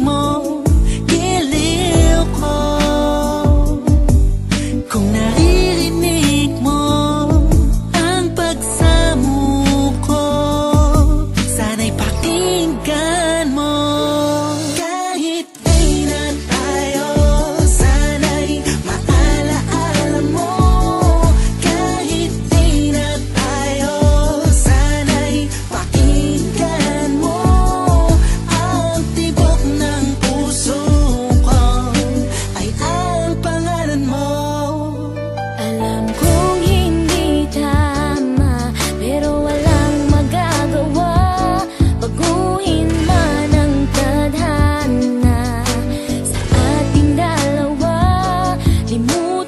梦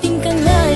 aking kangal